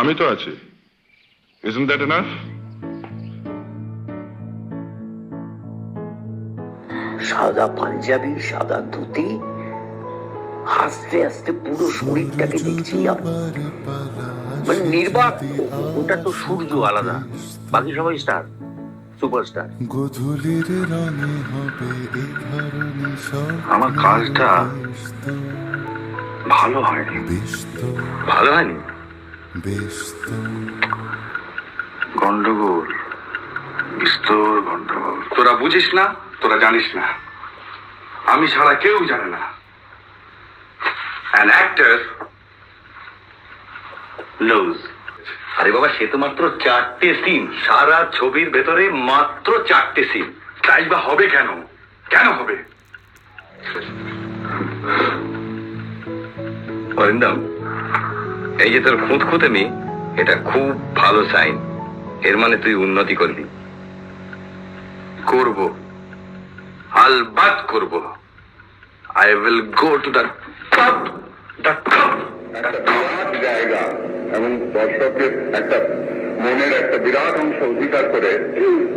আমি তো আছি। Isn't that enough? সাদা পাঞ্জাবি সাদা ধুতি। আস্তে আস্তে পুরো শরীরটাকে দেখছি আর মানে নির্বাক ওটা তো সূর্য আলাদা। বাকি সবাই স্টার সুপারস্টার আমার কাজটা ভালো হয়নি। ভালো হয়নি? গন্ডগোল, বিস্তর গন্ডগোল। তোরা বুঝিস না, তোরা জানিস না। আমি ছাড়া কেউ জানে না। অ্যান অ্যাক্টর নোজ আরে বাবা, সে তো মাত্র চারটে সিন সারা ছবির ভেতরে মাত্র চারটে সিন তাই বা হবে কেন? কেন হবে? অরিন্দম এই যে তোর খুঁত খুঁতেমি এটা খুব ভালো সাইন। এর মানে তুই উন্নতি করবি। করব। আলবাত করব। I will go to the top the top জায়গা এবং দর্শকের একটা মনের একটা বিরাট অংশ অধিকার করে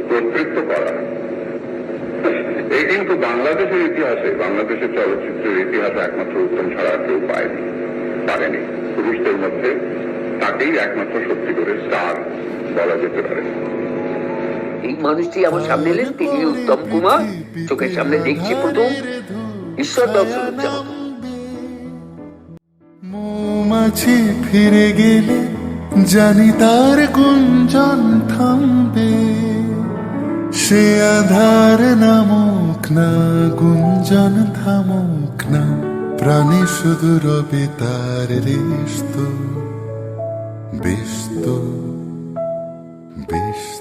কর্তৃত্ব করা। এই কিন্তু বাংলাদেশের ইতিহাসে, বাংলাদেশের চলচ্চিত্রের ইতিহাসে একমাত্র উত্তম ছাড়া কেউ পায়নি, পারেনি। পুরুষদের মধ্যে তাকেই একমাত্র সত্যি করে স্টার বলা যেতে পারে। এই মানুষটি আমার সামনে এলেন তিনি উত্তম কুমার। চোখের সামনে দেখছি প্রথম ঈশ্বর দর্শন মৌমাছি ফিরে গেলে জানি তার গুঞ্জন থামবে। সে আধার নামুক না গুঞ্জন থামুক না। প্রাণী শুধু রবি তার রেস্ত ব্যস্ত ব্যস্ত